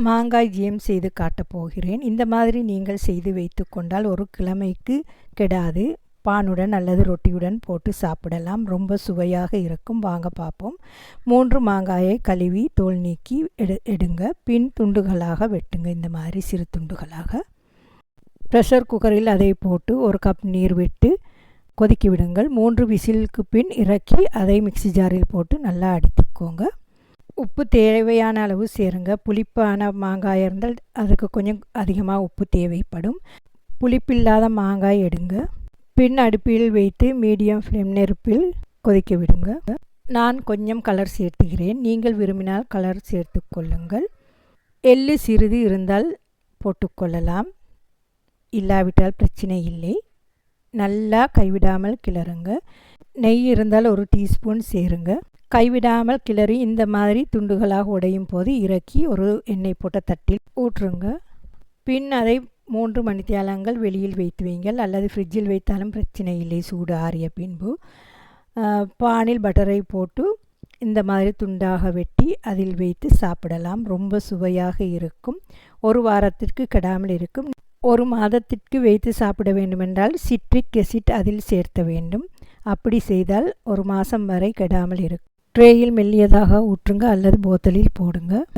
மாங்காய் ஜியம் செய்து காட்டப் போகிறேன். இந்த மாதிரி நீங்கள் செய்து வைத்து கொண்டால் ஒரு கிழமைக்கு கெடாது. பானுடன் அல்லது ரொட்டியுடன் போட்டு சாப்பிடலாம். ரொம்ப சுவையாக இருக்கும். வாங்க பார்ப்போம். மூன்று மாங்காயை கழுவி தோல் நீக்கி எடு எடுங்க. பின் துண்டுகளாக வெட்டுங்க. இந்த மாதிரி சிறு துண்டுகளாக. ப்ரெஷர் குக்கரில் அதை போட்டு ஒரு கப் நீர் விட்டு கொதிக்கி விடுங்கள். மூன்று விசிலுக்கு பின் இறக்கி அதை மிக்சி ஜாரில் போட்டு நல்லா அடித்துக்கோங்க. உப்பு தேவையான அளவு சேருங்க. புளிப்பான மாங்காய் இருந்தால் அதுக்கு கொஞ்சம் அதிகமாக உப்பு தேவைப்படும். புளிப்பில்லாத மாங்காய் எடுங்க. பின் அடுப்பில் வைத்து மீடியம் ஃப்ளேம் நெருப்பில் கொதிக்க விடுங்க. நான் கொஞ்சம் கலர் சேர்த்துகிறேன். நீங்கள் விரும்பினால் கலர் சேர்த்து கொள்ளுங்கள். எள்ளு சிறிது இருந்தால் போட்டுக்கொள்ளலாம் இல்லாவிட்டால் பிரச்சனை இல்லை. நல்லா கைவிடாமல் கிளறுங்க. நெய் இருந்தால் ஒரு டீஸ்பூன் சேருங்க. கைவிடாமல் கிளறி இந்த மாதிரி துண்டுகளாக உடையும் போது இறக்கி ஒரு எண்ணெய் போட்ட தட்டில் ஊற்றுங்க. பின் அதை மூன்று மணித்தியாலங்கள் வெளியில் வைத்து வைங்கள். அல்லது ஃப்ரிட்ஜில் வைத்தாலும் பிரச்சனை இல்லை சூடு ஆறிய பின்பு. பானில் பட்டரை போட்டு இந்த மாதிரி துண்டாக வெட்டி அதில் வைத்து சாப்பிடலாம். ரொம்ப சுவையாக இருக்கும். ஒரு வாரத்திற்கு கெடாமல் இருக்கும். ஒரு மாதத்திற்கு வைத்து சாப்பிட வேண்டுமென்றால் சிட்ரிக் எசிட் அதில் சேர்த்த வேண்டும். அப்படி செய்தால் ஒரு மாதம் வரை கெடாமல் இருக்கும். ட்ரேயில் மெல்லியதாக ஊற்றுங்க அல்லது போத்தலில் போடுங்க.